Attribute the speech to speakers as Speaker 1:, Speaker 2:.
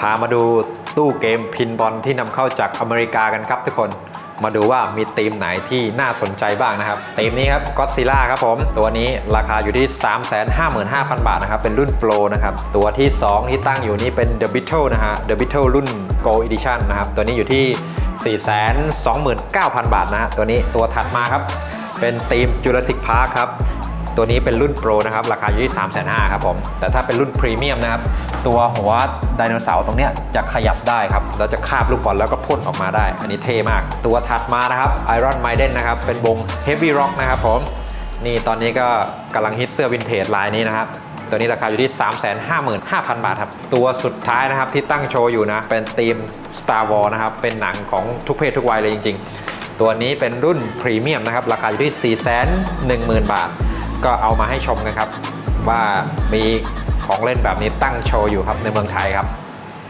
Speaker 1: พามาดูตู้เกมพินบอลที่นำเข้าจากอเมริกากันครับทุกคนมาดูว่ามีธีมไหนที่น่าสนใจบ้างนะครับธีมนี้ครับก็ซิล่าครับผม ตัวนี้ราคาอยู่ที่ 355,000 บาทนะครับ เป็นรุ่นโปรนะครับ ตัวที่ 2 ที่ตั้งอยู่นี่เป็น The Beetle นะฮะ The Beetle รุ่น Go Edition นะครับ ตัวนี้อยู่ที่ 429,000 บาทนะฮะ ตัวนี้ตัวถัดมาครับ เป็นธีม Jurassic Park ครับ ตัวนี้เป็นรุ่นโปรนะครับ ราคาอยู่ที่3 5 0 0 0ครับผม แต่ถ้าเป็นรุ่นพรีเมียมนะครับ ตัวหัวไดโนเสาร์ตรงเนี้ยจะขยับได้ครับแล้วจะคาบลูกบอลแล้วก็พ่นออกมาได้ อันนี้เท่มาก ตัวถัดมานะครับ Iron Maiden นะครับ เป็นวง Heavy Rock นะครับผม นี่ตอนนี้ก็กำลังฮิตเสื้อวินเทจลายนี้นะครับตัวนี้ราคาอยู่ที่ 355,000 บาทครับ ตัวสุดท้ายนะครับที่ตั้งโชว์อยู่นะ เป็นธีม Star Wars นะครับ เป็นหนังของทุกเพศทุกวัยเลยจริง ๆ ตัวนี้เป็นรุ่นพรีเมียมนะครับ ราคาอยู่ที่ 410,000 บาท ก็เอามาให้ชมกันครับ ว่ามีของเล่นแบบนี้ตั้งโชว์อยู่ครับในเมืองไทยครับ